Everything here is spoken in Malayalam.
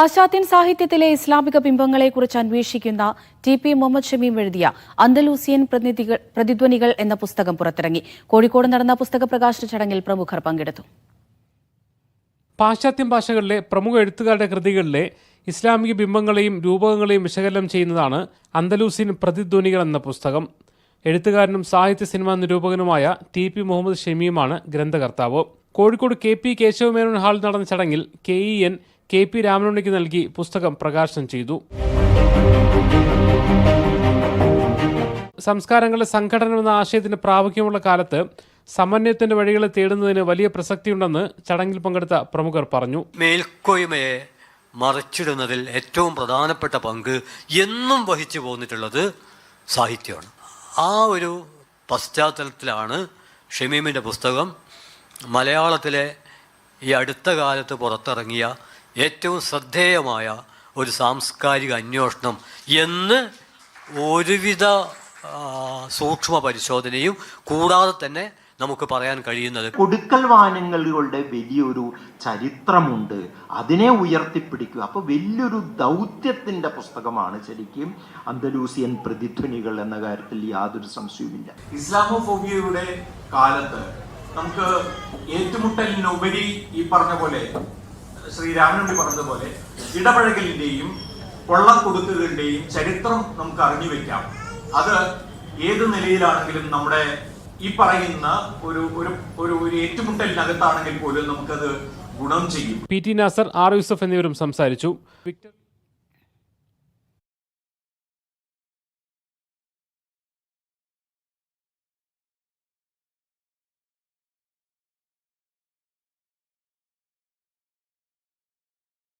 പാശ്ചാത്യൻ സാഹിത്യത്തിലെ ഇസ്ലാമിക ബിംബങ്ങളെക്കുറിച്ച് അന്വേഷിക്കുന്ന ടി പി മുഹമ്മദ് ഷമീം എഴുതിയ അന്തലൂസിയൻ പ്രതിധ്വനികൾ എന്ന പുസ്തകം പുറത്തിറങ്ങി. കോഴിക്കോട് നടന്ന പുസ്തക പ്രകാശന ചടങ്ങിൽ പ്രമുഖർ പങ്കെടുത്തു. പാശ്ചാത്യ ഭാഷകളിലെ പ്രമുഖ എഴുത്തുകാരുടെ കൃതികളിലെ ഇസ്ലാമിക ബിംബങ്ങളെയും രൂപകങ്ങളെയും വിശകലനം ചെയ്യുന്നതാണ് അന്തലൂസിയൻ പ്രതിധ്വനികൾ എന്ന പുസ്തകം. എഴുത്തുകാരനും സാഹിത്യ സിനിമാ നിരൂപകനുമായ ടി പി മുഹമ്മദ് ഷമീമാണ് ഗ്രന്ഥകർത്താവ്. കോഴിക്കോട് കെ പി കേശവമേനോൻ ഹാളിൽ നടന്ന ചടങ്ങിൽ K E N K P രാമനുണ്ണിക്ക് നൽകി പുസ്തകം പ്രകാശനം ചെയ്തു. സംസ്കാരങ്ങളുടെ സംഘടന എന്ന ആശയത്തിന് പ്രാമുഖ്യമുള്ള കാലത്ത് സമന്വയത്തിന്റെ വഴികളെ തേടുന്നതിന് വലിയ പ്രസക്തിയുണ്ടെന്ന് ചടങ്ങിൽ പങ്കെടുത്ത പ്രമുഖർ പറഞ്ഞു. മേൽക്കോയ്മയെ മറച്ചിടുന്നതിൽ ഏറ്റവും പ്രധാനപ്പെട്ട പങ്ക് എന്നും വഹിച്ചു പോന്നിട്ടുള്ളത് സാഹിത്യമാണ്. ആ ഒരു പശ്ചാത്തലത്തിലാണ് ഷമീമിന്റെ പുസ്തകം മലയാളത്തിലെ ഈ അടുത്ത കാലത്ത് പുറത്തിറങ്ങിയ ഏറ്റവും ശ്രദ്ധേയമായ ഒരു സാംസ്കാരിക അന്വേഷണം എന്ന് ഒരുവിധ സൂക്ഷ്മ പരിശോധനയും കൂടാതെ തന്നെ നമുക്ക് പറയാൻ കഴിയുന്നത്. കൊടുക്കൽ വാനങ്ങളുടെ വലിയൊരു ചരിത്രമുണ്ട്. അതിനെ ഉയർത്തിപ്പിടിക്കുക. അപ്പോൾ വലിയൊരു ദൗത്യത്തിന്റെ പുസ്തകമാണ് ശരിക്കും അന്തലൂസിയൻ പ്രതിധ്വനികൾ എന്ന കാര്യത്തിൽ യാതൊരു സംശയവുമില്ല. ഇസ്ലാമോഫോബിയയുടെ കാലത്ത് നമുക്ക് ഏറ്റുമുട്ടലിനുപരി ഈ പറഞ്ഞ പോലെ ശ്രീരാമനുണ്ണി പറഞ്ഞതുപോലെ ഇടപഴകലിന്റെയും കൊള്ളക്കൊടുക്കുകളുടെയും ചരിത്രം നമുക്ക് അറിഞ്ഞു വെക്കാം. അത് ഏത് നിലയിലാണെങ്കിലും നമ്മുടെ ഈ പറയുന്ന ഒരു ഒരു ഒരു ഒരു ഏറ്റുമുട്ടലിനകത്താണെങ്കിൽ പോലും നമുക്കത് ഗുണം ചെയ്യും. P T Nasar R Yusuf എന്നിവരും സംസാരിച്ചു.